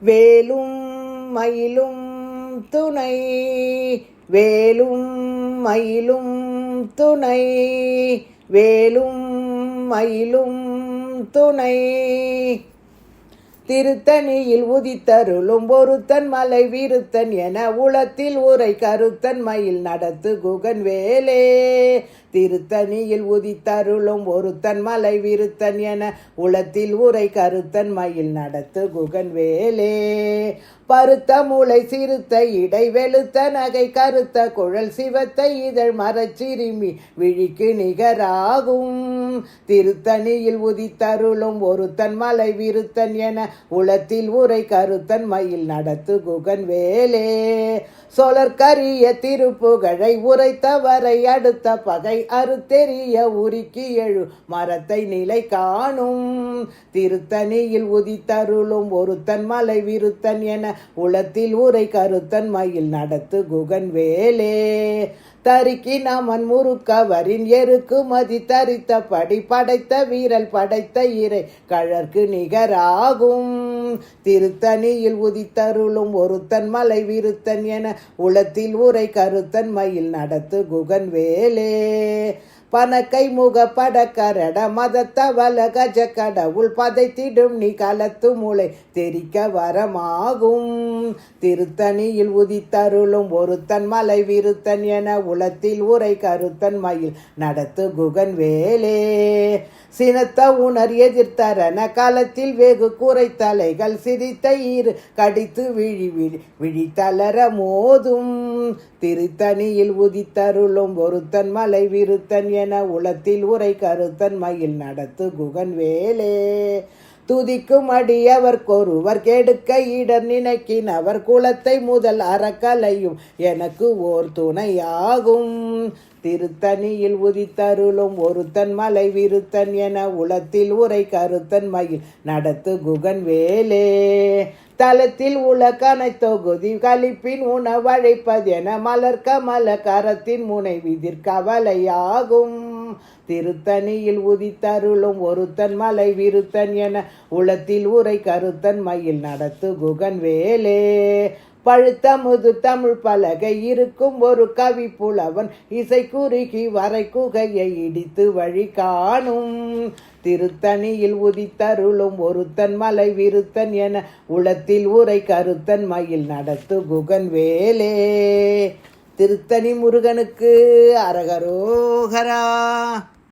வேலும் மயிலும் துணை வேலும் மயிலும் துணை வேலும் மயிலும் துணை. திருத்தணியில் உதித்தருளும் ஒருத்தன் மலை வீருத்தன் என உளத்தில் உரை கருத்தன் மயில் நடத்து குகன் வேலே. திருத்தணியில் உதித்தருளும் ஒருத்தன் மலை விருத்தன் என உளத்தில் உரை கருத்தன் மயில் நடத்து குகன் வேலே. பருத்த மூளை சிறுத்த இடை வெளுத்த நகை கருத்த குழல் சிவத்த இதழ் மரச்சிறுமி விழிக்கு நிகராகும். திருத்தணியில் உதித்தருளும் ஒருத்தன் மலை விருத்தன் என உளத்தில் உரை கருத்தன் மயில் நடத்து குகன் வேலே. சொலற்கரிய திருப்புகழை உரைத்தவரை அடுத்த பகை அறுத்தெறிய உருக்கி எழு மரத்தை நிலை காணும். திருத்தணியில் உதித்தருளும் ஒருத்தன் மலை விருத்தன் என உளத்தில் உரை கருத்தன் மயில் நடத்து குகன் வேலே. தருக்கி நமன் முறுக்கவரின் எருக்கு மதி தரித்த படி படைத்த வீரல் படைத்த இறை கழற்கு நிகராகும். திருத்தணியில் உதித்தருளும் ஒருத்தன் மலை விருத்தன் என உளத்தில் உரை கருத்தன் மயில் நடத்து குகன் வேலே. பனக்கை முக படக்கரட மதத்தவல கஜ கடவுள் பதைத்திடும் நீ கலத்து மூளை தெரிக்க வரமாகும். திருத்தணியில் உதித்தருளும் ஒருத்தன் மலை விருத்தன் என உளத்தில் உரை கருத்தன் மயில் நடத்து குகன் வேலே. சினத்த உணர் எதிர்த்தரன காலத்தில் வெகு குறை தலைகள் சிரித்த ஈறு கடித்து விழி விழி விழித்தளர மோதும். திருத்தணியில் உதித்தருளும் ஒருத்தன் மலை விருத்தன் என உளத்தில் உரை கருத்தன் மயில் நடத்து குகன் வேலே துதிக்கும் அடியவர்க்கொருவர் கெடுக்க இடர் நினைக்கின் அவர் குலத்தை முதல் அறக்கலையும். எனக்கு ஓர் துணையாகும். திருத்தணியில் உதித்தருளும் ஒருத்தன் மலை விருத்தன் என உளத்தில் உரை கருத்தன் மயில் நடத்து குகன் வேலே. தலத்தில் உலக்கனை தொகுதி கழிப்பின் என மலர்க்க மல கரத்தின் முனை விதிர்கவலையாகும் திருத்தணியில் உதித்தருளும் ஒருத்தன் மலை விருத்தன் என உளத்தில் உரை கருத்தன் மயில் நடத்து குகன் வேலே. பழுத்த முது தமிழ் பலகை இருக்கும் ஒரு கவி புலவன் இசை குறுகி வரை குகையை இடித்து வழி காணும். திருத்தணியில் உதித்தருளும் ஒருத்தன் மலை விருத்தன் என உளத்தில் உரை கருத்தன் மயில் நடத்து குகன் வேலே. திருத்தணி முருகனுக்கு அரகரோகரா.